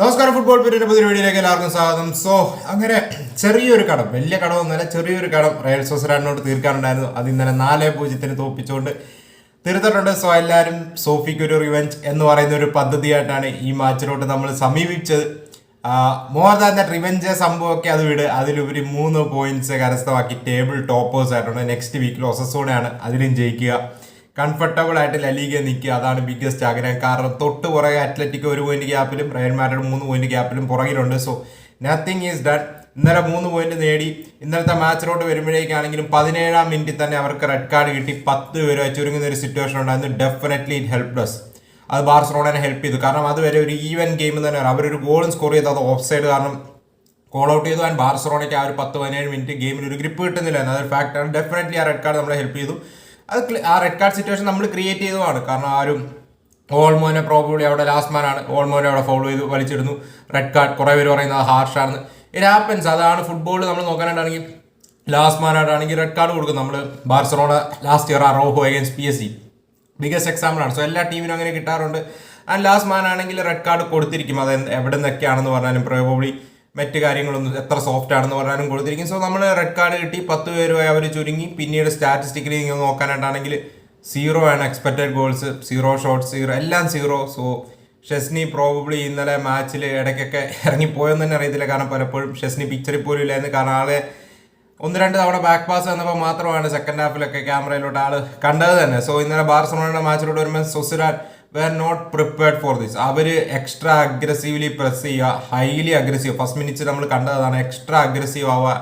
നമസ്കാരം ഫുട്ബോൾ പേരിന്റെ പുതിയ വീഡിയോയിലേക്ക് എല്ലാവർക്കും സ്വാഗതം. സോ അങ്ങനെ ചെറിയൊരു കടം വലിയ കടമൊന്നുമല്ല ചെറിയൊരു കടം റയൽ സൊസൈറ്റിനോട് തീർക്കാനുണ്ടായിരുന്നു. അത് ഇന്നലെ നാല് പൂജ്യത്തിന് തോപ്പിച്ചുകൊണ്ട് തീർത്തിട്ടുണ്ട്. സോ എല്ലാവരും സോഫിക്ക് ഒരു റിവെഞ്ച് എന്ന് പറയുന്ന ഒരു പദ്ധതിയായിട്ടാണ് ഈ മാച്ചിലോട്ട് നമ്മൾ സമീപിച്ചത്. മോർ ദാൻ ദ റിവെഞ്ച് സംഭവമൊക്കെ അത് വിട്. അതിലുപരി മൂന്ന് പോയിന്റ്സ് കരസ്ഥമാക്കി ടേബിൾ ടോപ്പേഴ്സ് ആയിട്ടുണ്ട്. നെക്സ്റ്റ് വീക്കിൽ ഒസസോണയാണ് അതിലും ജയിക്കുക. കംഫർട്ടബിൾ ആയിട്ട് ലലീഗ നിൽക്കുക. അതാണ് ബിഗ്ഗസ്റ്റ് ആഗ്രഹം. കാരണം തൊട്ട് പുറകെ അത്ലറ്റിക് ഒരു പോയിന്റ് ഗ്യാപ്പിലും റയൽ മാഡ്രിഡ് മൂന്ന് പോയിന്റ് ഗ്യാപ്പിലും പുറകിലുണ്ട്. സോ നത്തിങ് ഈസ് ഡൺ ഇന്നലെ മൂന്ന് പോയിന്റ് നേടി. ഇന്നലത്തെ മാച്ചിലോട്ട് വരുമ്പോഴേക്കാണെങ്കിലും പതിനേഴാം മിനിറ്റിൽ തന്നെ അവർക്ക് റെഡ് കാർഡ് കിട്ടി. പത്ത് പേര് ചുരുങ്ങുന്ന ഒരു സിറ്റുവേഷൻ ഉണ്ടായിരുന്നു. ഡെഫിനറ്റ്ലി ഇറ്റ് ഹെൽപ് ഡസ് അത് ബാർസലോണനെ ഹെൽപ്പ് ചെയ്തു. കാരണം അതുവരെ ഒരു ഈവൻ ഗെയിം തന്നെയാണ് അവരൊരു ഗോളും സ്കോർ ചെയ്തത് അത് ഓഫ് സൈഡ് കാരണം കോൾ ഔട്ട് ചെയ്തു. ആൻഡ് ബാർസലോണയ്ക്ക് ആ ഒരു പത്ത് പതിനേഴ് മിനിറ്റ് ഗെയിമിൽ ഒരു ഗ്രിപ്പ് കിട്ടുന്നില്ല. അതൊരു ഫാക്റ്റാണ് ഡെഫിനറ്റ്ലി ആ റെഡ് കാർഡ് നമ്മളെ ഹെൽപ്പ് ചെയ്തു. അത് ആ റെഡ് കാർഡ് സിറ്റുവേഷൻ നമ്മൾ ക്രിയേറ്റ് ചെയ്തതാണ്. കാരണം ആരും ഓൾമോനെ പ്രോബബ്ലി അവിടെ ആണ്. ഓൾമോനെ അവിടെ ഫോളോ ചെയ്ത് വലിച്ചിടുന്നു. റെഡ് കാർഡ് കുറേ പേര് പറയുന്നത് ഹാർഷാണെന്ന് ഇറ്റ് ഹാപ്പൻസ് അതാണ് ഫുട്ബോൾ നമ്മൾ നോക്കാനായിട്ടാണെങ്കിൽ ലാസ്റ്റ് മാനായിട്ടാണെങ്കിൽ റെഡ് കാർഡ് കൊടുക്കും. നമ്മൾ ബാർസലോണ ലാസ്റ്റ് ഇയർ ആ റോഹോ against P S G biggest example ആണ്. സോ എല്ലാ ടീമിനും അങ്ങനെ കിട്ടാറുണ്ട്. ആൻഡ് ലാസ്റ്റ് മാൻ ആണെങ്കിൽ റെഡ് കാർഡ് കൊടുത്തിരിക്കും. അത് എവിടെ നിന്നൊക്കെയാണെന്ന് പറഞ്ഞാലും പ്രോബബ്ലി മറ്റ് കാര്യങ്ങളൊന്നും എത്ര സോഫ്റ്റ് ആണെന്ന് പറഞ്ഞാലും കൊടുത്തിരിക്കും. സോ നമ്മൾ റെഡ് കാർഡ് കിട്ടി പത്ത് പേരുമായി അവർ ചുരുങ്ങി. പിന്നീട് സ്റ്റാറ്റിസ്റ്റിക്കലി നിങ്ങൾ നോക്കാനായിട്ടാണെങ്കിൽ സീറോ ആണ് expected goals zero shot zero എല്ലാം സീറോ സോ ഷെസ്നി പ്രോബബ്ലി ഇന്നലെ മാച്ചിൽ ഇടയ്ക്കൊക്കെ ഇറങ്ങിപ്പോയെന്ന് തന്നെ അറിയത്തില്ല. കാരണം പലപ്പോഴും ഷെസ്നി പിക്ചറിൽ പോലും ഇല്ലായിരുന്നു. കാരണം ആളെ ഒന്ന് രണ്ട് തവണ ബാക്ക് പാസ് വന്നപ്പോൾ മാത്രമാണ് സെക്കൻഡ് ഹാഫിലൊക്കെ ക്യാമറയിലോട്ട് ആൾ കണ്ടത് തന്നെ. സോ ഇന്നലെ ബാർസലോണയുടെ മാച്ചിലോട്ട് വരുമ്പോൾ സൊസുരാൻ were not prepared for this our extra aggressively press ചെയ്യുക ഹൈലി അഗ്രസീവ് ഫസ്റ്റ് മിനിറ്റ്സ് നമ്മൾ കണ്ടതാണ് എക്സ്ട്രാ അഗ്രസീവ് ആവുക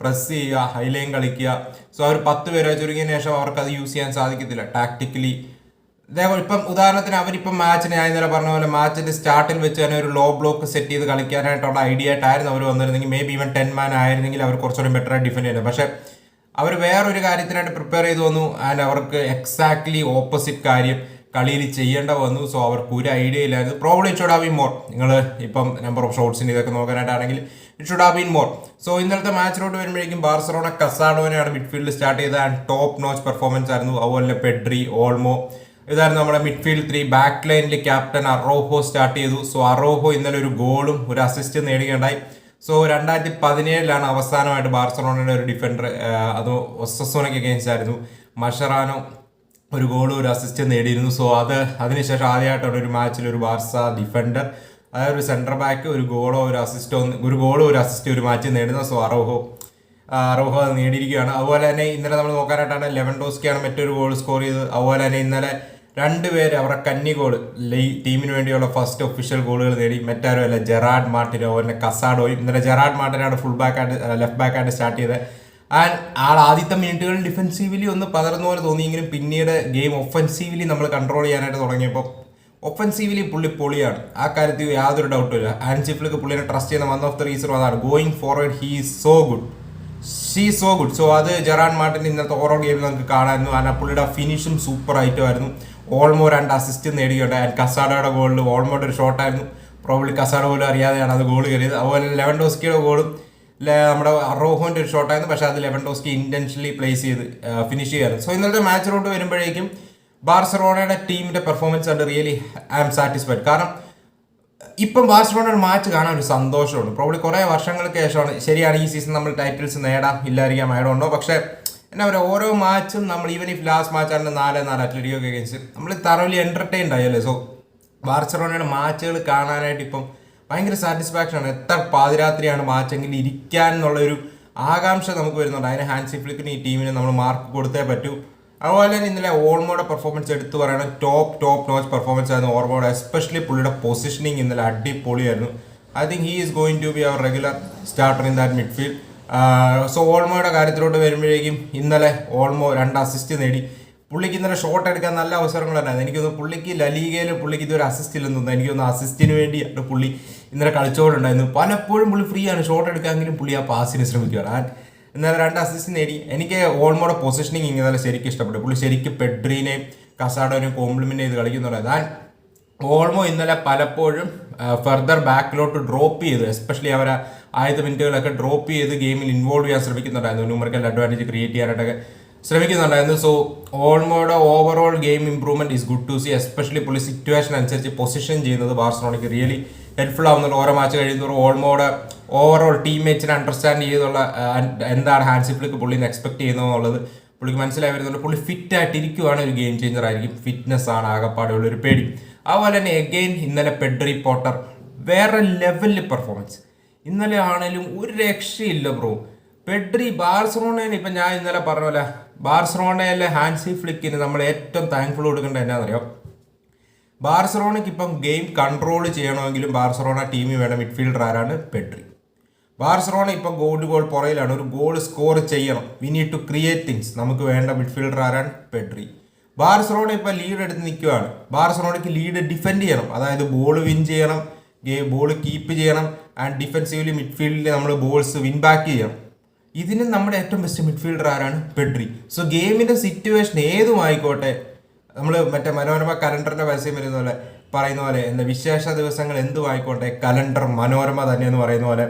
പ്രസ് ചെയ്യുക ഹൈലൈൻ കളിക്കുക. സോ അവർ പത്ത് പേരെ ചുരുങ്ങിയതിന് ശേഷം അവർക്ക് അത് യൂസ് ചെയ്യാൻ സാധിക്കത്തില്ല ടാക്ടിക്കലി ഇതേപോലെ ഇപ്പം ഉദാഹരണത്തിന് അവരിപ്പം മാച്ചിന് ഞാൻ ഇന്നലെ പറഞ്ഞ പോലെ മാച്ചിന്റെ സ്റ്റാർട്ടിൽ വെച്ച് തന്നെ ഒരു ലോ ബ്ലോക്ക് സെറ്റ് ചെയ്ത് കളിക്കാനായിട്ടുള്ള ഐഡിയ ആയിട്ടായിരുന്നു അവർ വന്നിരുന്നെങ്കിൽ maybe even ten man ആയിരുന്നെങ്കിൽ അവർ കുറച്ചുകൂടി ബെറ്റർ ആയിട്ട് ഡിഫെൻഡ് ചെയ്യുന്നത് പക്ഷേ അവർ വേറൊരു കാര്യത്തിനായിട്ട് പ്രിപ്പയർ ചെയ്തു വന്നു. ആൻഡ് അവർക്ക് എക്സാക്ട്ലി ഓപ്പോസിറ്റ് കാര്യം. കളിയിൽ ചെയ്യേണ്ട വന്നു. സോ അവർക്ക് ഒരു ഐഡിയ ഇല്ലായിരുന്നു. Problem should have been more നിങ്ങൾ ഇപ്പം നമ്പർ ഓഫ് ഷോട്ട്സിന് ഇതൊക്കെ നോക്കാനായിട്ടാണെങ്കിൽ it should have been more so ഇന്നലത്തെ മാച്ചിലോട്ട് വരുമ്പോഴേക്കും ബാർസലോണ കസാഡോനെയാണ് മിഡ്ഫീൽഡ് സ്റ്റാർട്ട് ചെയ്തത്. ആൻഡ് ടോപ്പ് നോച്ച് പെർഫോമൻസ് ആയിരുന്നു. അതുപോലെ പെഡ്രി ഓൾമോ. ഇതായിരുന്നു നമ്മുടെ മിഡ്ഫീൽഡ് ത്രീ ബാക്ക് ലൈനിൽ ക്യാപ്റ്റൻ അറോഹോ സ്റ്റാർട്ട് ചെയ്തു. സോ അറോഹോ ഇന്നലെ ഒരു ഗോളും ഒരു അസിസ്റ്റ് നേടുകയുണ്ടായി. സോ രണ്ടായിരത്തി പതിനേഴിലാണ് അവസാനമായിട്ട് ബാർസലോണയുടെ ഒരു ഡിഫൻഡർ അത് ഒസസോണയ്ക്ക് അഗേൻസ്റ്റ് ആയിരുന്നു. മഷറാനോ ഒരു ഗോളും ഒരു അസിസ്റ്റ് നേടിയിരുന്നു. സോ അത് അതിനുശേഷം ആദ്യമായിട്ടാണ് ഒരു മാച്ചിൽ ഒരു ബാർസ ഡിഫൻഡർ അതായത് ഒരു സെന്റർ ബാക്ക് ഒരു ഗോളോ ഒരു അസിസ്റ്റോ ഒരു ഗോളോ ഒരു അസിസ്റ്റ് ഒരു മാച്ച് നേടുന്ന സോ അറോഹോ അറോഹോ അത് നേടിയിരിക്കുകയാണ്. അതുപോലെ തന്നെ ഇന്നലെ നമ്മൾ നോക്കാനായിട്ടാണ് ലെവൻ ഡോസ്കിയാണ് മറ്റൊരു ഗോൾ സ്കോർ ചെയ്തത്. അതുപോലെ തന്നെ ഇന്നലെ രണ്ടുപേര് അവരുടെ കന്നി ഗോൾ ടീമിന് വേണ്ടിയുള്ള ഫസ്റ്റ് ഒഫീഷ്യൽ ഗോളുകൾ നേടി. മറ്റാരും അല്ല ജെറാഡ് മാർട്ടിനോ തന്നെ കസാഡോയും. ഇന്നലെ ജെറാഡ് മാർട്ടിനാണ് ഫുൾ ബാക്കായിട്ട് ലെഫ്റ്റ് ബാക്കായിട്ട് സ്റ്റാർട്ട് ചെയ്തത്. ആൻഡ് ആൾ ആദ്യത്തെ മിനിറ്റുകളിൽ ഡിഫെൻസീവ്ലി ഒന്ന് പകർന്ന പോലെ തോന്നിയെങ്കിലും പിന്നീട് ഗെയിം ഒഫൻസീവ്ലി നമ്മൾ കൺട്രോൾ ചെയ്യാനായിട്ട് തുടങ്ങിയപ്പോൾ ഒഫൻസീവ്ലി പുള്ളി പൊളിയാണ്. ആ കാര്യത്തിൽ യാതൊരു ഡൗട്ടും ഇല്ല. ആൻസിഫ്ലിക്ക് പുള്ളിനെ ട്രസ്റ്റ് ചെയ്യുന്ന വൺ ഓഫ് ദ റീസൺ അതാണ്. Going forward he so good she so good so അത് ജെറാൻ മാർട്ടിൻ ഇന്നത്തെ ഓരോ ഗെയിമിൽ നമുക്ക് കാണാമായിരുന്നു. ആൻഡ് ആ പുള്ളിയുടെ ഫിനിഷും സൂപ്പർ ആയിട്ടുമായിരുന്നു. ഓൾമോ രണ്ട് അസിസ്റ്റ് നേടിയുണ്ട് ആൻഡ് കസാഡയുടെ ഗോളിൽ ഓൾമോയുടെ ഒരു ഷോട്ടായിരുന്നു പ്രോബ്ലി കസാഡ പോലും അറിയാതെയാണ് അത് ഗോൾ കയറിയത്. അതുപോലെ ലെവൻ ഡോസ്കിയുടെ ഗോളും നമ്മുടെ അറോഹോന്റെ ഒരു ഷോട്ടായിരുന്നു പക്ഷേ അത് ലെവൻ ഡോസ്കി ഇന്റൻഷലി പ്ലേസ് ചെയ്ത് ഫിനിഷ് ചെയ്യാറ് സോ ഇന്നത്തെ മാച്ചിലോട്ട് വരുമ്പോഴേക്കും ബാർസലോണയുടെ ടീമിന്റെ പെർഫോമൻസ് കണ്ട് റിയലി ഐ ആം സാറ്റിസ്ഫൈഡ് കാരണം ഇപ്പം ബാർസലോണയുടെ മാച്ച് കാണാൻ ഒരു സന്തോഷമുണ്ട്. പ്രോബ്ലി കുറേ വർഷങ്ങൾക്ക് ശേഷമാണ് ശരിയാണ് ഈ സീസൺ നമ്മൾ ടൈറ്റിൽസ് നേടാം ഇല്ലായിരിക്കാം ആയതുകൊണ്ടോ പക്ഷേ എന്നാ പറയുക ഓരോ മാച്ചും നമ്മൾ ഈവൻ ഇഫ് ലാസ്റ്റ് മാച്ച് ആണ് നാല് നാല് അത്ലറ്റിക്കോ അഗേൻസ്റ്റ് നമ്മൾ തറവലി എന്റർടൈൻഡ് ആയല്ലേ സോ ബാർസലോണയുടെ മാച്ചുകൾ കാണാനായിട്ട് ഇപ്പം ഭയങ്കര സാറ്റിസ്ഫാക്ഷൻ ആണ്. എത്ര പാതിരാത്രിയാണ് മാച്ചെങ്കിൽ ഇരിക്കാൻ എന്നുള്ളൊരു ആകാംക്ഷ നമുക്ക് വരുന്നുണ്ട്. അതിന് ഹാൻസി ഫ്ലിക്കിന് ഈ ടീമിന് നമ്മൾ മാർക്ക് കൊടുത്തേ പറ്റൂ. അതുപോലെ തന്നെ ഇന്നലെ ഓൾമോയുടെ പെർഫോമൻസ് എടുത്തു പറയണം ടോപ്പ് ടോപ്പ് നോച്ച് പെർഫോമൻസ് ആയിരുന്നു ഓൾമോയുടെ എസ്പെഷ്യലി പുള്ളിയുടെ പൊസിഷനിങ് ഇന്നലെ അടിപൊളിയായിരുന്നു. I think he is going to be our regular starter in that midfield so ഓൾമോയുടെ കാര്യത്തിലോട്ട് വരുമ്പോഴേക്കും ഇന്നലെ ഓൾമോ രണ്ട് അസിസ്റ്റ് നേടി. പുള്ളിക്ക് ഇന്നലെ ഷോട്ട് എടുക്കാൻ നല്ല അവസരങ്ങൾ അവസരങ്ങളുണ്ടായിരുന്നു എനിക്കൊന്ന് പുള്ളിക്ക് ലലീഗയിൽ പുള്ളിക്ക് ഇതൊരു അസിസ്റ്റ് ഇല്ലെന്ന് തോന്നുന്നു. എനിക്കൊന്ന് അസിസ്റ്റിന് വേണ്ടിയാണ് പുള്ളി ഇന്നലെ കളിച്ചോടുണ്ടായിരുന്നു പലപ്പോഴും പുള്ളി ഫ്രീ ആണ്. ഷോട്ട് എടുക്കാമെങ്കിലും പുള്ളി ആ പാസിന് ശ്രമിക്കുകയാണ് ആൻഡ് ഇന്നലെ രണ്ട് അസിസ്റ്റ് നേടി. എനിക്ക് ഓൾമോടെ പൊസിഷനിങ് ഇങ്ങനെ ശരിക്കും ഇഷ്ടപ്പെട്ടു. പുള്ളി ശരിക്കും പെഡ്രീനെയും കസാഡോനെയും കോംപ്ലിമെന്റ് ചെയ്ത് കളിക്കുന്നുണ്ട്. ആൻഡ് ഓൾമോ ഇന്നലെ പലപ്പോഴും ഫെർദർ ബാക്കിലോട്ട് ഡ്രോപ്പ് ചെയ്ത്. എസ്പെഷ്യലി അവരെ ആദ്യത്തെ മിനിറ്റുകളൊക്കെ ഡ്രോപ്പ് ചെയ്ത് ഗെയിമിൽ ഇൻവോൾവ് ചെയ്യാൻ ശ്രമിക്കുന്നുണ്ടായിരുന്നു. ന്യൂമറിക്കൽ അഡ്വാന്റേജ് ക്രിയേറ്റ് ചെയ്യാനായിട്ടൊക്കെ ശ്രമിക്കുന്നുണ്ടായിരുന്നു. So ഓൾമോയുടെ overall game improvement is good to see especially പുള്ളി സിറ്റുവേഷൻ അനുസരിച്ച് പൊസിഷൻ ചെയ്യുന്നത് ബാർസലോണയ്ക്ക് റിയലി ഹെൽപ്ഫുൾ ആവുന്നുള്ളൂ ഓരോ മാച്ച് കഴിയുന്നതോറും ഓൾമോയുടെ ഓവറോൾ ടീം ടീംമേറ്റ്സിനെ അണ്ടർസ്റ്റാൻഡ് ചെയ്തുള്ള എന്താണ് ഹാൻസി ഫ്ലിക്ക് പുള്ളിന്ന് എക്സ്പെക്ട് ചെയ്യുന്നതെന്നുള്ളത് പുള്ളിക്ക് മനസ്സിലായി വരുന്നുണ്ട്. പുള്ളി ഫിറ്റ് ആയിട്ട് ഇരിക്കുവാണ് ഒരു ഗെയിം ചേഞ്ചർ ആയിരിക്കും. ഫിറ്റ്നസ് ആണ് ആകപ്പാടെയുള്ള ഒരു പേടി. അതുപോലെ തന്നെ എഗെയിൻ ഇന്നലെ പെഡ്രി പോട്ടർ വേറെ ലെവലിൽ പെർഫോമൻസ് ഇന്നലെ ആണെങ്കിലും ഒരു രക്ഷയില്ല ബ്രോ. പെഡ്രി ബാർസലോണയിൽ ഇപ്പം ഞാൻ ഇന്നലെ പറഞ്ഞ പോലെ ബാർസലോണയിലെ ഹാൻസി ഫ്ലിക്കിന് നമ്മൾ ഏറ്റവും താങ്ക്ഫുൾ കൊടുക്കേണ്ടത് എന്നാണെന്നറിയോ ബാർസലോണയ്ക്ക് ഇപ്പം ഗെയിം കൺട്രോൾ ചെയ്യണമെങ്കിലും ബാർസലോണ ടീമിൽ വേണം മിഡ്ഫീൽഡർ ആരാണ്? പെട്രി ബാർസലോണ ഇപ്പം ഗോൾ ഗോൾ പുറയിലാണ്. ഒരു ഗോൾ സ്കോർ ചെയ്യണം. We need to create things നമുക്ക് വേണ്ട മിഡ്ഫീൽഡർ ആരാണ്? പെട്രി ബാർസലോണ ഇപ്പം ലീഡ് എടുത്ത് നിൽക്കുകയാണ് ബാർസലോണയ്ക്ക് ലീഡ് ഡിഫെൻഡ് ചെയ്യണം. അതായത് ബോൾ വിൻ ചെയ്യണം. ബോൾ കീപ്പ് ചെയ്യണം. ആൻഡ് ഡിഫെൻസീവ്ലി മിഡ്ഫീൽഡിൽ നമ്മൾ ബോൾസ് വിൻ ബാക്ക് ചെയ്യണം. ഇതിന് നമ്മുടെ ഏറ്റവും ബെസ്റ്റ് മിഡ്ഫീൽഡർ ആരാണ്? പെഡ്രി സോ ഗെയിമിന്റെ സിറ്റുവേഷൻ ഏതും ആയിക്കോട്ടെ. നമ്മൾ മറ്റേ മനോരമ കലണ്ടറിന്റെ പരസ്യം വരുന്ന പോലെ പറയുന്ന പോലെ എന്താ വിശേഷ ദിവസങ്ങൾ എന്തുമായിക്കോട്ടെ കലണ്ടർ മനോരമ തന്നെ എന്ന് പറയുന്ന പോലെ.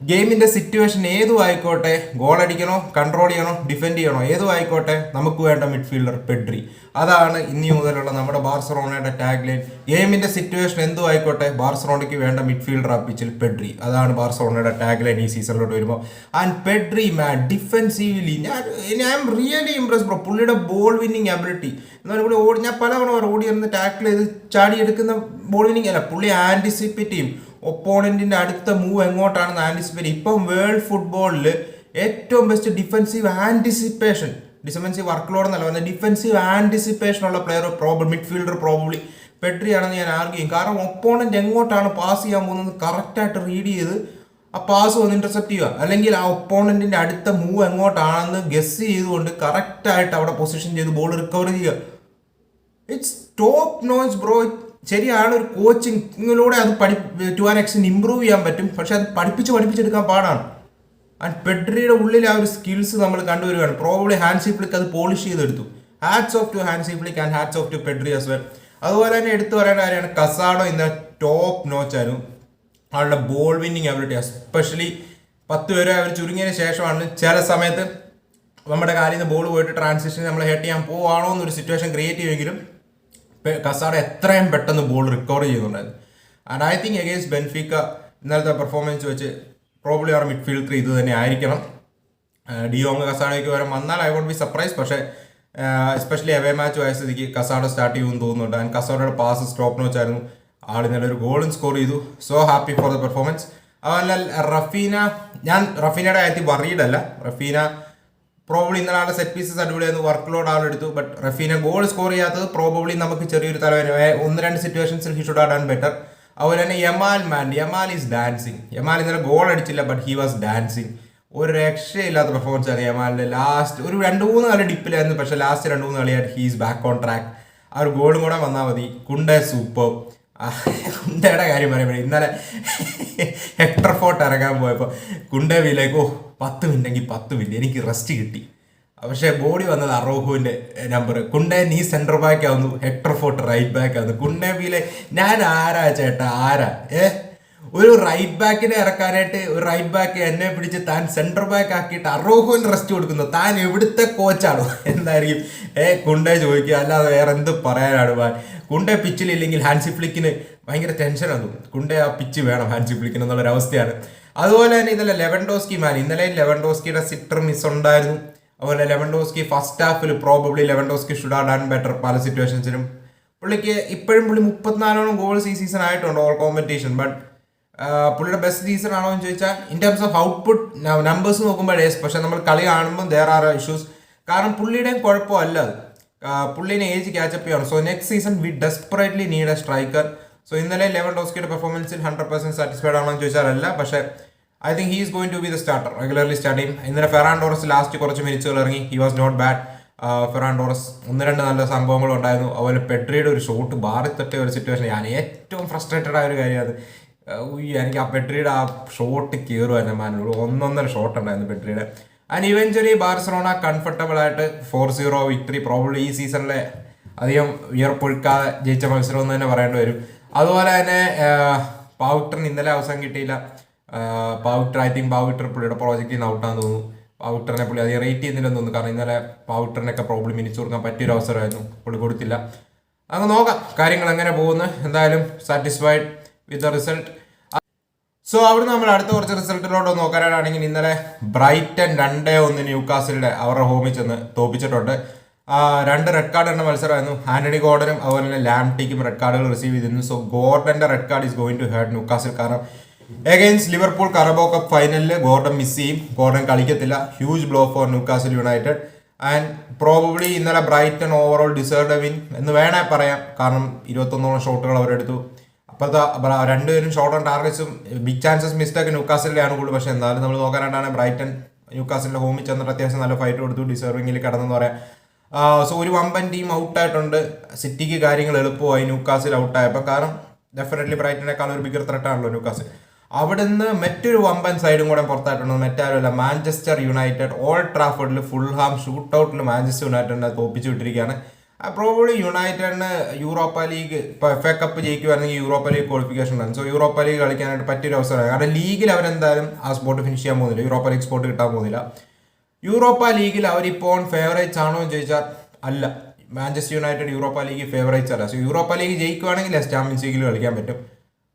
ഗെയിമിന്റെ സിറ്റുവേഷൻ ഏതും ആയിക്കോട്ടെ ഗോൾ അടിക്കണോ കൺട്രോൾ ചെയ്യണോ ഡിഫെൻഡ് ചെയ്യണോ ഏതും ആയിക്കോട്ടെ നമുക്ക് വേണ്ട മിഡ്ഫീൽഡർ പെഡ്രി അതാണ് ഇനി മുതലുള്ള നമ്മുടെ ബാർസലോണയുടെ ടാഗ് ലൈൻ ഗെയിമിന്റെ സിറ്റുവേഷൻ എന്തും ആയിക്കോട്ടെ ബാർസലോണയ്ക്ക് വേണ്ട മിഡ്ഫീൽഡർ ആ പിച്ചിൽ പെഡ്രി അതാണ് ബാർസലോണയുടെ ടാഗ് ലൈൻ ഈ സീസണിലോട്ട് വരുമ്പോൾ ആൻഡ് പെഡ്രി മാൻ ഡിഫെൻസീവ്ലി ഞാൻ ഐ ഞാൻ റിയലി ഇംപ്രസ് ബ്രോ പുള്ളിയുടെ ബോൾ വിന്നിങ് എബിലിറ്റി എന്നാൽ പുള്ളി ഓടി ഞാൻ പല തവണ ഓടി ഇരുന്ന് ടാക്കിൾ ചെയ്ത് ചാടി എടുക്കുന്ന ബോൾ വിന്നിങ് അല്ല പുള്ളി ആന്റിസിപ്പേറ്റ് ചെയ്യും. ഒപ്പോണന്റിന്റെ അടുത്ത മൂവ് എങ്ങോട്ടാണെന്ന് ആന്റിസിപ്പേറ്റ് ഇപ്പം വേൾഡ് ഫുട്ബോളിൽ ഏറ്റവും best defensive anticipation defensive work load എന്നല്ല പറഞ്ഞാൽ ഡിഫൻസീവ് ആന്റിസിപ്പേഷൻ ഉള്ള പ്ലെയർ പ്രോബ് മിഡ്ഫീൽഡർ പ്രോബബ്ലി പെട്രിയാണെന്ന് ഞാൻ ആർഗ്യൂ കാരണം ഒപ്പോണന്റ് എങ്ങോട്ടാണ് പാസ് ചെയ്യാൻ പോകുന്നത് കറക്റ്റായിട്ട് റീഡ് ചെയ്ത് ആ പാസ് വന്ന് ഇന്റർസെപ്റ്റ് ചെയ്യുക. അല്ലെങ്കിൽ ആ ഒപ്പോണന്റിന്റെ അടുത്ത മൂവ് എങ്ങോട്ടാണെന്ന് ഗസ് ചെയ്തുകൊണ്ട് കറക്റ്റായിട്ട് അവിടെ പൊസിഷൻ ചെയ്ത് ബോൾ റിക്കവർ ചെയ്യുക. ഇറ്റ്സ് ടോപ്പ് നോയ്സ് ബ്രോ ശരിയാണ് ഒരു കോച്ചിങ്ങിലൂടെ അത് പഠി ടു ആൻ എക്സ് ഇമ്പ്രൂവ് ചെയ്യാൻ പറ്റും. പക്ഷെ അത് പഠിപ്പിച്ച് പഠിപ്പിച്ചെടുക്കാൻ പാടാണ്. ആൻഡ് പെഡ്രിയുടെ ഉള്ളിൽ ആ ഒരു സ്കിൽസ് നമ്മൾ കണ്ടുവരികയാണ്. പ്രോബ്ലി ഹാൻസി ഫ്ലിക്ക് അത് പോളിഷ് ചെയ്തെടുത്തു. Hats off to Hansi Flick and hats off to Pedri as well അതുപോലെ തന്നെ എടുത്തു പറയേണ്ട കാര്യമാണ് കസാഡോ ഇന്ന് ടോപ്പ് നോച്ച് ആയിരുന്നു. ആളുടെ ബോൾ വിന്നിങ് അബിലിറ്റി എസ്പെഷ്യലി പത്ത് പേരെ അവർ ചുരുങ്ങിയതിന് ശേഷമാണ്. ചില സമയത്ത് നമ്മുടെ കാലിൽ നിന്ന് ബോൾ പോയിട്ട് ട്രാൻസിഷൻ നമ്മൾ ഹെഡ് ചെയ്യാൻ പോവാണോ എന്നൊരു സിറ്റുവേഷൻ ക്രിയേറ്റ് ചെയ്യുമെങ്കിലും കസാഡ എത്രയും പെട്ടെന്ന് ബോൾ റിക്കവർ ചെയ്യുന്നുണ്ടായിരുന്നു. And I think against Benfica ഇന്നലത്തെ പെർഫോമൻസ് വെച്ച് പ്രോബ്ലി ആർ മിഡ് മിഡ്ഫീൽഡർ ഇത് തന്നെ ആയിരിക്കണം. ഡിയോങ് കസാഡയ്ക്ക് വരെ. വന്നാൽ ഐ വോണ്ട് ബി സർപ്രൈസ് പക്ഷേ എസ്പെഷ്യലി എവേ മാച്ച് ആയ സ്ഥിതിക്ക് കസാഡ സ്റ്റാർട്ട് ചെയ്യുമെന്ന് തോന്നുന്നുണ്ട്. ആൻഡ് കസാഡയുടെ പാസ് സ്റ്റോപ്പ് നോച്ചായിരുന്നു ആൾ ഇന്നലെ ഒരു ഗോളും സ്കോർ ചെയ്തു. So happy for the performance അതല്ല റഫീന ഞാൻ റഫീനയുടെ കാര്യത്തിൽ വറീഡല്ല റഫീന പ്രോബ്ലി ഇന്നലെ സെറ്റ് പീസസ് അടിപൊളിയായിരുന്നു. വർക്ക് ലോഡ് ആളെടുത്തു ബട്ട് റഫീന ഗോൾ സ്കോർ ചെയ്യാത്തത് പ്രോബബ്ലി നമുക്ക് ചെറിയൊരു തലവേദന. ഏ, ഒന്ന് രണ്ട് സിറ്റുവേഷൻസിൽ ഹി ഷുഡ് ഡൺ ബെറ്റർ അതുപോലെ തന്നെ Yamal man Yamal is dancing Yamal ഇന്നലെ ഗോൾ അടിച്ചില്ല ബട്ട് ഹി വാസ് ഡാൻസിങ് ഒരു രക്ഷയില്ലാത്ത പെർഫോമൻസ് ആണ് യമാലിന്റെ ലാസ്റ്റ് ഒരു രണ്ട് മൂന്ന് കളി ഡിപ്പിലായിരുന്നു പക്ഷേ ലാസ്റ്റ് രണ്ട് മൂന്ന് കളിയായിട്ട് ഹീസ് ബാക്ക് ഓൺ ട്രാക്ക് ആ ഒരു ഗോളും കൂടെ വന്നാൽ മതി. കുണ്ട സൂപ്പർ കുണ്ടയുടെ കാര്യം പറയുമ്പോൾ ഇന്നലെ ഹെക്ടർ ഫോർട്ട് ഇറങ്ങാൻ പോയപ്പോൾ കുണ്ട വീലേക്ക് ഓ പത്ത് മിനിറ്റെങ്കിൽ പത്ത് മിനിറ്റ് എനിക്ക് റെസ്റ്റ് കിട്ടി. പക്ഷേ ബോഡി വന്നത് അറോഹുവിന്റെ നമ്പർ കുണ്ടേ നീ സെന്റർ ബാക്ക് ആവുന്നു ഹെക്ടർ ഫോർട്ട് റൈറ്റ് ബാക്ക് ആവുന്നു. കുണ്ടേ വീലെ ഞാൻ ആരാ ചേട്ടാ? ആരാ? ഏ? ഒരു റൈറ്റ് ബാക്കിനെ ഇറക്കാനായിട്ട് ഒരു റൈറ്റ് ബാക്ക് എന്നെ പിടിച്ച് താൻ സെന്റർ ബാക്ക് ആക്കിയിട്ട് അറോഹുവിന് റെസ്റ്റ് കൊടുക്കുന്നു. താൻ എവിടുത്തെ കോച്ചാണോ എന്തായിരിക്കും? ഏ കുണ്ടേ ചോദിക്കുക. അല്ലാതെ വേറെ എന്ത് പറയാനാണ്? കുണ്ടേ പിച്ചിലില്ലെങ്കിൽ ഹാൻസി ഫ്ലിക്കിന് ഭയങ്കര ടെൻഷനാണ് കുണ്ടേ ആ പിച്ച് വേണം ഹാൻസി ഫ്ലിക്കിന് എന്നുള്ളൊരു അവസ്ഥയാണ്. അതുപോലെ തന്നെ ഇന്നലെ ലെവൻഡോസ്കി മാൻ ഇന്നലെ ലെവൻഡോസ്കിയുടെ സിറ്റർ മിസ് ഉണ്ടായിരുന്നു. അതുപോലെ Lewandowski first Hafil probably Lewandowski should done better പല സിറ്റുവേഷൻസിലും പുള്ളിക്ക് ഇപ്പോഴും പുള്ളി മുപ്പത്തിനാലോളം ഗോൾസ് ഈ സീസൺ ആയിട്ടുണ്ട് ഓൾ കോമ്പറ്റീഷൻ ബട്ട് പുള്ളിയുടെ ബെസ്റ്റ് സീസൺ ആണോ എന്ന് ചോദിച്ചാൽ in terms of output numbers നോക്കുമ്പോഴേ പക്ഷേ നമ്മൾ കളി കാണുമ്പോൾ ദേർ ആർ ഇഷ്യൂസ് കാരണം പുള്ളിയുടെയും കുഴപ്പമല്ല പുള്ളിനെ ഏജ് ക്യാച്ചപ്പ് ചെയ്യണം. So next season we desperately need a striker so ഇന്നലെ ലെവൻ ഡോസ്കിയുടെ പെർഫോമൻസിൽ ഹൺഡ്രഡ് പെർസെന്റ് സാറ്റിസ്ഫൈഡ് ആണോ എന്ന് ചോദിച്ചാലല്ല. പക്ഷേ I think he is going to be the starter regularly start ഇന്നലെ ഫെറാൻ ഡോറസ് ലാസ്റ്റ് കുറച്ച് മിനിറ്റ്സുകൾ ഇറങ്ങി. He was not bad Ferran Torres ഒന്ന് രണ്ട് നല്ല സംഭവങ്ങൾ ഉണ്ടായിരുന്നു. അതുപോലെ പെട്രിയുടെ ഒരു ഷോട്ട് ബാറി തട്ടിയ ഒരു സിറ്റുവേഷൻ ഞാൻ ഏറ്റവും ഫ്രസ്ട്രേറ്റഡ് ആയ ഒരു കാര്യമാണ് എനിക്ക് ആ പെട്രിയുടെ ആ ഷോട്ട് കയറുമായിരുന്നു മാനോട് ഒന്നൊന്നര ഷോട്ട് ഉണ്ടായിരുന്നു പെട്രിയുടെ. ആൻഡ് ഇവൻച്വലി ബാർസലോണ കംഫർട്ടബിൾ ആയിട്ട് ഫോർ സീറോ വിക്ടറി പ്രോബ്ലി ഈ സീസണിലെ അധികം വിയർപ്പൊഴുക്കാതെ ജയിച്ച മത്സരം എന്ന് തന്നെ പറയേണ്ടി വരും. അതുപോലെ തന്നെ പാവുട്ടറിന് ഇന്നലെ അവസരം കിട്ടിയില്ല. പാവുട്ടർ ഐ തിങ്ക് പാവുട്ടർ പുള്ളിയുടെ പ്രോജക്റ്റിൽ നിന്ന് ഔട്ടാന്ന് തോന്നുന്നു. പാവുട്ടറിനെ പുള്ളി അധികം റേറ്റ് ചെയ്യുന്നില്ലെന്ന് തോന്നുന്നു. കാരണം ഇന്നലെ പാവുട്ടറിനൊക്കെ പ്രോബ്ലം മിനിച്ചു കൊടുക്കാൻ പറ്റിയൊരു അവസരമായിരുന്നു. പുള്ളി കൊടുത്തില്ല. അങ്ങ് നോക്കാം കാര്യങ്ങൾ എങ്ങനെ പോകുന്നു. എന്തായാലും satisfied with the result so അവിടെ നമ്മൾ അടുത്ത കുറച്ച് റിസൾട്ടിലോട്ട് നോക്കാനാണെങ്കിൽ ഇന്നലെ ബ്രൈറ്റൺ രണ്ടേ ഒന്ന് ന്യൂകാസിലുടെ അവരുടെ ഹോമിൽ ചെന്ന് തോപ്പിച്ചിട്ടുണ്ട്. രണ്ട് റെഡ് കാർഡ് എന്ന മത്സരമായിരുന്നു. ആന്റണി ഗോർഡനും അതുപോലെ തന്നെ ലാംടിക്കും റെഡ് കാർഡുകൾ റിസീവ് ചെയ്തിരുന്നു. So ഗോർഡന്റെ red card is going to hurt Newcastle കാരണം എഗെയിൻസ്റ്റ് ലിവർപൂൾ കറബോ കപ്പ് ഫൈനലിൽ ഗോർഡൻ മിസ് ചെയ്യും. Gordon കളിക്കത്തില്ല. Huge blow for Newcastle United. And probably ഇന്നലെ ബ്രൈറ്റൺ ഓവറോൾ ഡിസേർഡ് വിൻ എന്ന് വേണേ പറയാം. കാരണം ഇരുപത്തൊന്നോളം ഷോട്ടുകൾ അവരെടുത്തു. അപ്പോഴത്തെ രണ്ടുപേരും ഷോർട്ട് ഓൺ ടാർഗറ്റ്സും ബിഗ് ചാൻസസ് മിസ്റ്റേക്ക് ന്യൂക്കാസിലാണ് കൂടുതൽ. പക്ഷേ എന്തായാലും നമ്മൾ നോക്കാനായിട്ടാണ് ബ്രൈറ്റൺ ന്യൂക്കാസിലെ ഹോമിൽ ചെന്നിട്ട് അത്യാവശ്യം നല്ല ഫൈറ്റ് കൊടുത്തു. ഡിസേർവിംഗിൽ കടന്നെന്ന് പറയാം. സോ ഒരു വമ്പൻ ടീം ഔട്ടായിട്ടുണ്ട് സിറ്റിക്ക് കാര്യങ്ങൾ എളുപ്പമായി ന്യൂക്കാസിൽ ഔട്ടായപ്പോൾ കാരണം ഡെഫിനറ്റ്ലി ബ്രൈറ്റനേക്കാൾ ഒരു ബിഗർ ത്രെട്ടാണല്ലോ ന്യൂക്കാസിൽ. അവിടുന്ന് മറ്റൊരു വമ്പൻ സൈഡും കൂടെ പുറത്തായിട്ടുണ്ട്. മറ്റാരുമല്ല മാഞ്ചസ്റ്റർ യുണൈറ്റഡ് ഓൾ ട്രാഫോർഡിൽ ഫുൾഹാം ഷൂട്ട് ഔട്ടിൽ മാഞ്ചസ്റ്റർ യുണൈറ്റഡിനെ തോപ്പിച്ചു വിട്ടിരിക്കുകയാണ്. പ്രോബ്ലി യുണൈറ്റഡിന് യൂറോപ്പ ലീഗ് ഇപ്പോൾ എഫ് എ കപ്പ് ജയിക്കുവാണെങ്കിൽ യൂറോപ്പ ലീഗ് ക്വാളിഫിക്കേഷൻ ഉണ്ടാകും സോ യൂറോപ്പ ലീഗ് കളിക്കാനായിട്ട് പറ്റിയൊരു അവസരമാണ്. കാരണം ലീഗിൽ അവരെന്തായാലും ആ സ്പോട്ട് ഫിനിഷ് ചെയ്യാൻ പോകുന്നില്ല. യൂറോപ്പ ലീഗ് സ്പോട്ട് കിട്ടാൻ പോകുന്നില്ല. യൂറോപ്പ ലീഗിൽ അവരിപ്പോൾ ഫേവറേറ്റ്സ് ആണോ എന്ന് ചോദിച്ചാൽ അല്ല. Manchester United Europa League favourites അല്ല. സോ യൂറോപ്പ ലീഗ് ജയിക്കുവാണെങ്കിൽ ചാമ്പ്യൻസ് ലീഗിൽ കളിക്കാൻ പറ്റും.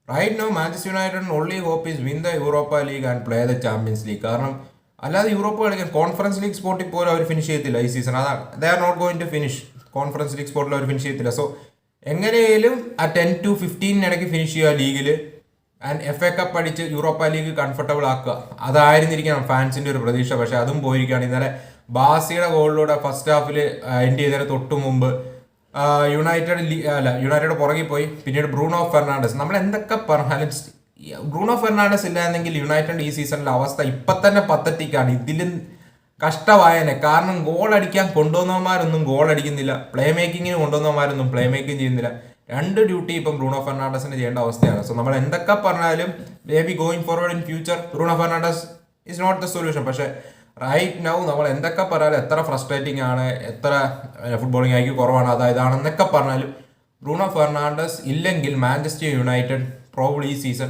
Right no Manchester United only hope is win the Europa League and play the Champions League കാരണം അല്ലാതെ യൂറോപ്പ് കളിക്കാൻ കോൺഫറൻസ് ലീഗ് സ്പോട്ടിൽ പോലും അവർ ഫിനിഷ് ചെയ്യത്തില്ല ഈ സീസൺ അതാണ് they are not going to finish conference league സ്പോട്ടിൽ അവർ ഫിനിഷ് ചെയ്യത്തില്ല. സോ എങ്ങനെയും ആ ടെൻ ടു ഫിഫ്റ്റീനിനിടയ്ക്ക് ഫിനിഷ് ചെയ്യുക ലീഗിൽ ആൻഡ് എഫ് എ കപ്പ് അടിച്ച് യൂറോപ്പ ലീഗ് കംഫർട്ടബിൾ ആക്കുക. അതായിരുന്നിരിക്കണം ഫാൻസിന്റെ ഒരു പ്രതീക്ഷ. പക്ഷെ അതും പോയിരിക്കുകയാണ്. ഇന്നലെ ബാസിയുടെ ഗോളിലൂടെ ഫസ്റ്റ് ഹാഫിൽ എൻഡ് ചെയ്തതിന് തൊട്ട് മുമ്പ് യുണൈറ്റഡ് അല്ല യുണൈറ്റഡ് പുറകിൽ പോയി. പിന്നീട് ബ്രൂണോ ഫെർണാണ്ടസ് നമ്മൾ എന്തൊക്കെ പറഞ്ഞാലും ബ്രൂണോ ഫെർണാണ്ടസ് ഇല്ലായിരുന്നെങ്കിൽ യുണൈറ്റഡ് ഈ സീസണിലെ അവസ്ഥ ഇപ്പൊ തന്നെ പത്തറ്റിക്കാണ്. ഇതിലും കഷ്ടമായനെ കാരണം ഗോൾ അടിക്കാൻ കൊണ്ടുവന്നവന്മാരൊന്നും ഗോൾ അടിക്കുന്നില്ല. പ്ലേ മേക്കിങ്ങിന് കൊണ്ടുവന്നവന്മാരൊന്നും പ്ലേ മേക്കിംഗ് ചെയ്യുന്നില്ല. രണ്ട് ഡ്യൂട്ടി ഇപ്പം ബ്രൂണോ ഫെർണാണ്ടസിന് ചെയ്യേണ്ട അവസ്ഥയാണ്. സോ നമ്മൾ എന്തൊക്കെ പറഞ്ഞാലും maybe going forward in future Bruno Fernandes is not the solution പക്ഷേ റൈറ്റ് നൗ നമ്മൾ എന്തൊക്കെ പറഞ്ഞാലും എത്ര ഫ്രസ്ട്രേറ്റിംഗ് ആണ് എത്ര ഫുട്ബോളിംഗ് ആയിക്ക് കുറവാണ് അതായതാണെന്നൊക്കെ പറഞ്ഞാലും ബ്രൂണോ ഫെർണാണ്ടസ് ഇല്ലെങ്കിൽ മാഞ്ചസ്റ്റർ യുണൈറ്റഡ് പ്രോബ്ലി ഈ സീസൺ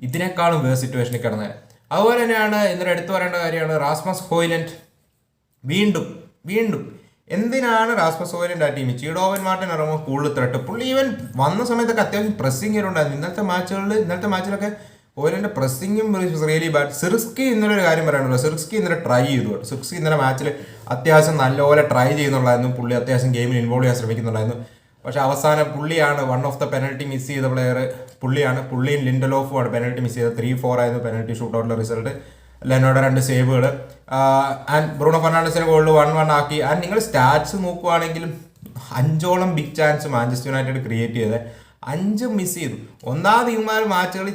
ഇതിനേക്കാളും വേറെ സിറ്റുവേഷനിൽ കിടന്നത് അതുപോലെ തന്നെയാണ് ഇന്നലെ എടുത്തു പറയേണ്ട കാര്യമാണ് റാസ്മസ് ഹോയിലൻഡ് വീണ്ടും വീണ്ടും. എന്തിനാണ് റാസ്മസ് ഹോയിലൻഡ് ആ ടീം ചീഡോവൻ മാർട്ടിൻ ഇറങ്ങുമ്പോൾ കൂടുതൽ ത്രെട്ട് പുള്ളി ഈവൻ വന്ന സമയത്തൊക്കെ അത്യാവശ്യം പ്രസ്സിംഗ് ഉണ്ടായിരുന്നു. ഇന്നത്തെ മാച്ചുകളിൽ ഇന്നത്തെ മാച്ചിലൊക്കെ ഹോയിലൻഡ് പ്രസ്സിങ്ങും റിയലി ബാഡ് സിർസ്കി ഇന്നലെ ഒരു കാര്യം പറയാനുള്ളൂ സിർസ്കി ഇന്നലെ ട്രൈ ചെയ്തു സിർസ്കി ഇന്നലെ മാച്ചിൽ അത്യാവശ്യം നല്ലപോലെ ട്രൈ ചെയ്യുന്നുണ്ടായിരുന്നു. പുള്ളി അത്യാവശ്യം ഗെയിമിൽ ഇൻവോൾവ് ചെയ്യാൻ ശ്രമിക്കുന്നുണ്ടായിരുന്നു. പക്ഷെ അവസാനം പുള്ളിയാണ് one of the penalty miss ചെയ്ത പ്ലെയർ പുള്ളിയാണ് പുള്ളിയും ലിൻഡലോഫുമാണ് പെനൽറ്റി മിസ് ചെയ്ത ത്രീ ഫോർ ആയിരുന്നു പെനൽറ്റി ഷൂട്ടൗട്ടിലെ റിസൾട്ട് ലെനോയുടെ രണ്ട് സേവുകൾ ആൻഡ് ബ്രൂണോ ഫെർണാണ്ടസിന്റെ ഗോളിൽ വൺ വൺ ആക്കി. ആൻഡ് നിങ്ങൾ സ്റ്റാറ്റ്സ് നോക്കുവാണെങ്കിലും അഞ്ചോളം big chance Manchester United create ചെയ്തത്. അഞ്ച് മിസ് ചെയ്തു. ഒന്നാമത് ഇവന്മാർ മാച്ചുകളിൽ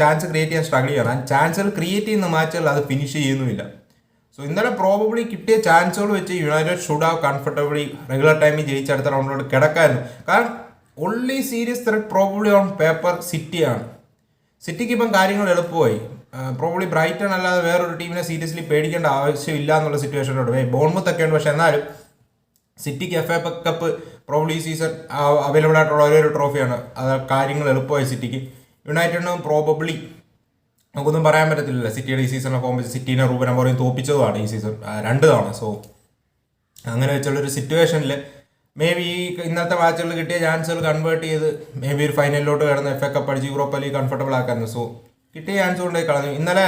ചാൻസ് ക്രിയേറ്റ് ചെയ്യാൻ സ്ട്രഗിൾ ചെയ്യണം. ചാൻസുകൾ ക്രിയേറ്റ് ചെയ്യുന്ന മാച്ചുകൾ അത് ഫിനിഷ് ചെയ്യുന്നുമില്ല. സോ ഇന്നലെ പ്രോബബ്ലി കിട്ടിയ ചാൻസുകൾ വെച്ച് United should have comfortably regular ടൈമിൽ ജയിച്ച അടുത്ത റൗണ്ടിലോട്ട് കിടക്കായിരുന്നു. കാരണം only serious threat probably on paper സിറ്റിയാണ് സിറ്റിക്ക് ഇപ്പം കാര്യങ്ങൾ എളുപ്പമായി. പ്രോബ്ലി ബ്രൈറ്റൺ അല്ലാതെ വേറൊരു ടീമിനെ സീരിയസ്ലി പേടിക്കേണ്ട ആവശ്യമില്ല എന്നുള്ള സിറ്റുവേഷനോട് ബോൺമുത്ത് ഒക്കെ ഉണ്ട് പക്ഷെ എന്നാലും സിറ്റിക്ക് എഫ് എ കപ്പ് പ്രോബ്ലി ഈ സീസൺ അവൈലബിൾ ആയിട്ടുള്ള ഒരേ ഒരു ട്രോഫിയാണ് അത് കാര്യങ്ങൾ എളുപ്പമായി സിറ്റിക്ക് യുണൈറ്റഡിനും പ്രോബബ്ലി നമുക്കൊന്നും പറയാൻ പറ്റത്തില്ല സിറ്റിയുടെ ഈ സീസണിലെ ഫോം സിറ്റീനെ റൂപനം പറയും തോപ്പിച്ചതുമാണ് ഈ സീസൺ രണ്ട് തവണ. സോ അങ്ങനെ വെച്ചുള്ള ഒരു സിറ്റുവേഷനിൽ മേ ബി ഈ ഇന്നത്തെ മാച്ചുകളിൽ കിട്ടിയ ചാൻസുകൾ കൺവേർട്ട് ചെയ്ത് മേ ബി ഒരു ഫൈനലിലോട്ട് കയറുന്ന എഫ് എ കപ്പ് അടിച്ച് യൂറോപ്പ ലീഗ് കംഫർട്ടബിൾ ആക്കായിരുന്നു സോ കിട്ടിയ ചാൻസ് കൊണ്ട് കളഞ്ഞു. ഇന്നലെ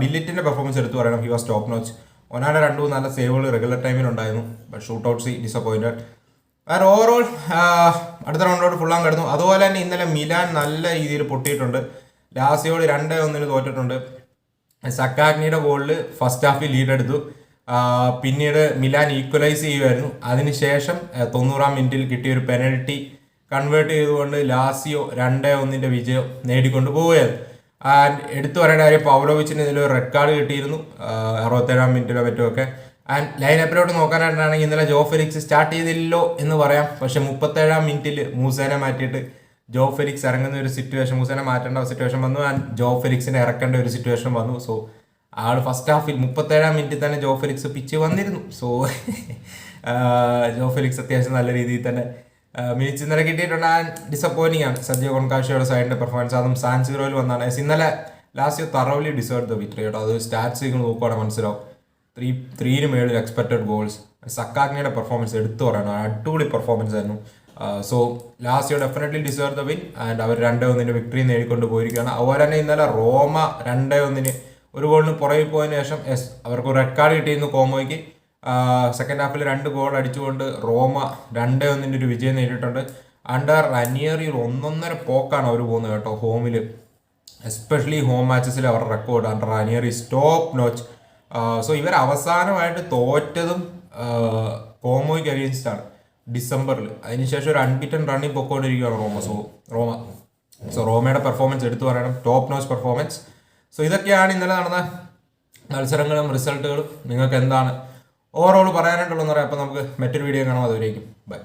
ഡില്ലിറ്റിന്റെ പെർഫോമൻസ് എടുത്തു പറയണം. ഹി വാസ് ടോപ്പ് നോച്ച് ഒനാടെ രണ്ടു നല്ല സേവുകൾ റെഗുലർ ടൈമിൽ ഉണ്ടായിരുന്നു. ബട്ട് ഷൂട്ട് ഔട്ട്സ് ഡിസപ്പോയിന്റഡ് വേറെ ഓവറോൾ അടുത്ത റൗണ്ടിലോട്ട് ഫുള്ളാൻ കിടന്നു. അതുപോലെ തന്നെ ഇന്നലെ മിലാൻ നല്ല രീതിയിൽ പൊട്ടിയിട്ടുണ്ട്. ലാസിയോട് രണ്ടേ ഒന്നിന് തോറ്റിട്ടുണ്ട്. സക്കാഗ്നിയുടെ ഗോളിൽ ഫസ്റ്റ് ഹാഫിൽ ലീഡ് എടുത്തു. പിന്നീട് മിലാൻ ഈക്വലൈസ് ചെയ്യുമായിരുന്നു അതിനുശേഷം തൊണ്ണൂറാം മിനിറ്റിൽ കിട്ടിയ ഒരു പെനൽറ്റി കൺവേർട്ട് ചെയ്തുകൊണ്ട് ലാസിയോ രണ്ടേ ഒന്നിന്റെ വിജയം നേടിക്കൊണ്ട് പോവുകയായിരുന്നു. ആൻഡ് എടുത്തു പറയേണ്ട കാര്യം പൗലോവിച്ചിന് ഇതിൽ റെഡ് കാർഡ് കിട്ടിയിരുന്നു. അറുപത്തേഴാം മിനിറ്റിലോ മറ്റുമൊക്കെ ആൻഡ് ലൈനപ്പിലോട്ട് നോക്കാനായിട്ടാണെങ്കിൽ ഇന്നലെ ജോ ഫെലിക്സ് സ്റ്റാർട്ട് ചെയ്തില്ലല്ലോ എന്ന് പറയാം. പക്ഷെ മുപ്പത്തേഴാം മിനിറ്റിൽ മൂസേനെ മാറ്റിയിട്ട് ജോ ഫെലിക്സ് ഇറങ്ങുന്ന ഒരു സിറ്റുവേഷൻ മൂസേനെ മാറ്റേണ്ട സിറ്റുവേഷൻ വന്നു. ആൻഡ് ജോ ഫെലിക്സിനെ ഇറക്കേണ്ട ഒരു സിറ്റുവേഷൻ വന്നു. സോ ആൾ ഫസ്റ്റ് ഹാഫിൽ മുപ്പത്തേഴാം മിനിറ്റിൽ തന്നെ ജോ ഫെലിക്സ് പിച്ച് വന്നിരുന്നു. സോ ജോ ഫെലിക്സ് അത്യാവശ്യം നല്ല രീതിയിൽ തന്നെ മിനിറ്റ്സ് ഇന്നലെ കിട്ടിയിട്ടുണ്ട്. ആൻഡ് ഡിസപ്പോയിന്റിംഗ് ആണ്. സജീവ് കൊൺകാഷിയുടെ സൈഡിന്റെ പെർഫോമൻസ് അതും സാൻ സീറോയിൽ വന്നാണ്. ഇന്നലെ ലാസ്റ്റ് തറവലി ഡിസേർവ് ദ വിക്ടറി കേട്ടോ. അത് സ്റ്റാറ്റ്സ് നിങ്ങൾ നോക്കുവാണെങ്കിൽ മനസ്സിലാവും. ത്രീ ത്രീന് മേളിൽ എക്സ്പെക്റ്റഡ് ഗോൾസ് സക്കാഗ്നിയുടെ പെർഫോമൻസ് എടുത്തു പറയണം. അടിപൊളി പെർഫോമൻസ് ആയിരുന്നു. So last year definitely deserve the win and അവർ രണ്ടേ ഒന്നിന് വിക്ടറി നേടിക്കൊണ്ട് പോയിരിക്കുകയാണ്. അതുപോലെ തന്നെ ഇന്നലെ റോമ രണ്ടേ ഒന്നിന് ഒരു ഗോളിന് പുറകിൽ പോയതിനു ശേഷം എസ് അവർക്ക് റെഡ് കാർഡ് കിട്ടിയിരുന്നു കോമോയ്ക്ക്. സെക്കൻഡ് ഹാഫിൽ രണ്ട് ഗോൾ അടിച്ചുകൊണ്ട് റോമ രണ്ട് ഒന്നിന്റെ ഒരു വിജയം നേടിയിട്ടുണ്ട്. അണ്ടർ റനിയറി ഒന്നൊന്നര പോക്കാണ് അവർ പോകുന്നത് കേട്ടോ ഹോമിൽ എസ്പെഷ്യലി ഹോം മാച്ചസിൽ അവരുടെ record under Ranieri top notch so ഇവർ അവസാനമായിട്ട് തോറ്റതും കോമോയ്ക്ക് അഗേൻസ്റ്റ് ആണ് ഡിസംബറിൽ അതിനുശേഷം ഒരു അൺബിറ്റൻ റണ്ണിൽ പൊക്കോണ്ടിരിക്കുകയാണ് റോമ. സോ റോമ സോ റോമയുടെ പെർഫോമൻസ് എടുത്തു പറയണം ടോപ്പ് നോച്ച് പെർഫോമൻസ് സോ ഇതൊക്കെയാണ് ഇന്നലെ നടന്ന മത്സരങ്ങളും റിസൾട്ടുകളും നിങ്ങൾക്ക് എന്താണ് ഓവറോൾ പറയാനായിട്ടുള്ളതെന്ന് പറയാം. അപ്പോൾ നമുക്ക് മറ്റൊരു വീഡിയോ കാണാം. അതുവരേക്കും. ബൈ